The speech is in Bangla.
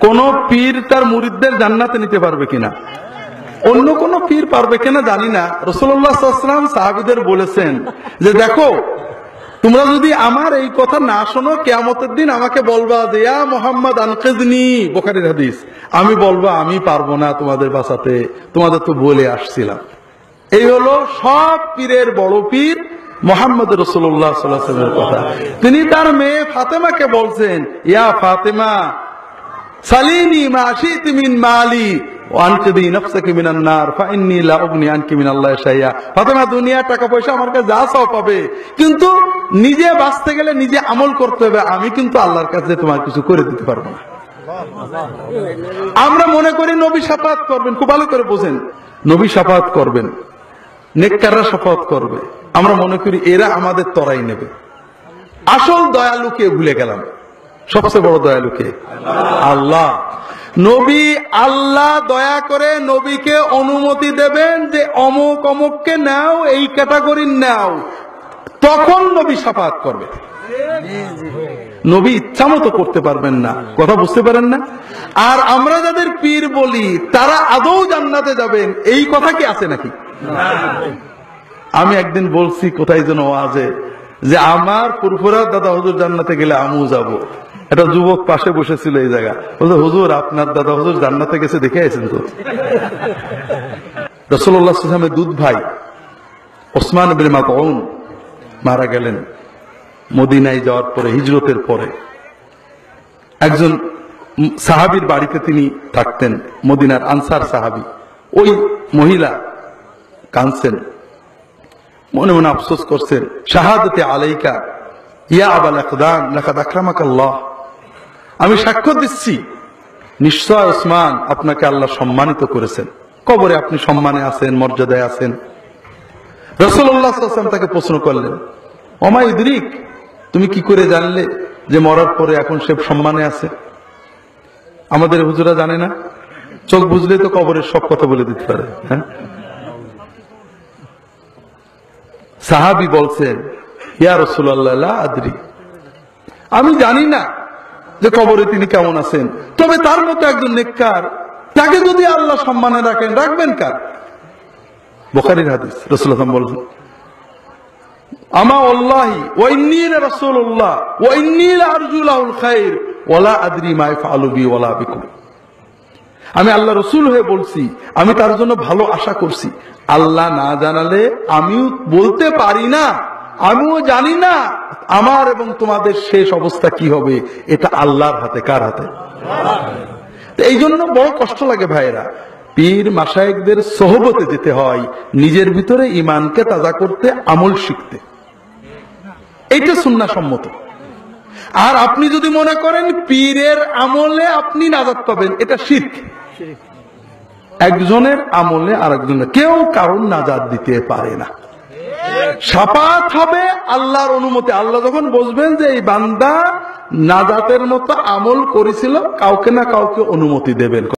কোন পীর তার মুরিদদের জান্নাতে নিতে পারবে কিনা? অন্য কোন পীর পারবে কিনা জানি না। রসুল্লাহাম সাহাবিদের বলেছেন যে, দেখো, তোমরা যদি আমার এই কথা না শোনো, কেয়ামতের দিন আমাকে বলবা যে মোহাম্মদ, আনকেজনি। বোখারির হাদিস। আমি বলবা, আমি পারব না তোমাদের বাঁচাতে। তোমাদের তো বলে আসছিলাম। এই হলো সব পীরের বড় পীর মোহাম্মদ রসুল্লাহ কথা। তিনি তার মেয়ে ফাতেমাকে বলছেন, ইয়া ফাতেমা সালিনি মিন মালি। আমি কিন্তু আল্লাহর কাছে তোমার কিছু করে দিতে পারব না। আমরা মনে করি নবী সাফাত করবেন। খুব ভালো করে বোঝেন। নবী সাফাত করবেন। নেককাররা সাফাত করবে। আমরা মনে করি এরা আমাদের তরাই নেবে। আসল দয়ালুকে ভুলে গেলাম। সবচেয়ে বড় দয়ালুকে আল্লাহ। নবী আল্লাহ দয়া করে নবীকে অনুমতি দেবেন যে অমুক অমুককে নাও, এই ক্যাটাগরির নাও। তখন নবী সাফাত করবে। নবী ইচ্ছা মতো করতে পারবেন না। কথা বুঝতে পারেন না? আর আমরা যাদের পীর বলি, তারা আদৌ জান্নাতে যাবেন। এই কথা কি আছে নাকি? আমি একদিন বলছি কোথায় যেন ওয়াজে। যে আমার ফুরফুরা দাদা হুজুর জান্নাতে গেলে আমু যাব। একটা যুবক পাশে বসেছিল এই জায়গা। বলছে, হুজুর, আপনার দাদা হুজুর জান্নাতে গেছে, দেখে আছেন তো? রসল্লাহামের দুধ ভাই ওসমান বিন মাতউন মারা গেলেন মদিনায় যাওয়ার পরে, হিজরতের পরে। একজন সাহাবীর বাড়িতে তিনি থাকতেন, মদিনার আনসার সাহাবি। ওই মহিলা কানছেন মনে মনে আফসোস করছেন শাহাদতে আলাইকা, ইয়া আবাল একদান লাকাদ আকরামাক আল্লাহ। আমি সাক্ষ্য দিচ্ছি, নিশ্চয় ওসমান আপনাকে আল্লাহ সম্মানিত করেছেন। কবরে আপনি সম্মানে আছেন, মর্যাদায় আছেন। রসুল্লাহ তাকে প্রশ্ন করলেন অমা ইদরিক, তুমি কি করে জানলে যে মরার পরে এখন সে সম্মানে আছে? আমাদের হুজুরা জানে না, চোখ বুঝলে তো কবরের সব কথা বলে দিতে পারে হ্যাঁ? সাহাবি বলছেন ইয়া রসুল্লাহ আদরি। আমি জানি না যে কবরে তিনি কেমন আছেন, তবে তার মতো একজন নেককার, তাকে যদি আল্লাহ সম্মানে রাখেন, রাখবেন কার? বোখারির হাদিস রসুল্লাহ বলছেন, আমা আল্লাহি ওয়াইন্নীল রাসূলুল্লাহ আদরি বিকুম। আমি আল্লাহ রসুল হয়ে বলছি, আমি তার জন্য ভালো আশা করছি। আল্লাহ না জানালে আমিও বলতে পারি না, আমিও জানি না আমার এবং তোমাদের শেষ অবস্থা কি হবে, এটা আল্লাহর হাতে, কার হাতে? এই জন্য বড় কষ্ট লাগে ভাইয়েরা। পীর মাসায়েকদের সহবতে যেতে হয়, নিজের ভিতরে ইমানকে তাজা করতে, আমল শিখতে। এইটা সুন্না সম্মত আর আপনি যদি মনে করেন পীরের আমলে আপনি নাজাত পাবেন, এটা শীত একজনের আমলে আর একজনের কেউ কারণ নাজাদ দিতে পারে না। সাপাত হবে আল্লাহর অনুমতি। আল্লাহ যখন বসবেন যে এই বান্দা নাজাতের মতো আমল করেছিল, কাউকে না কাউকে অনুমতি দেবেন।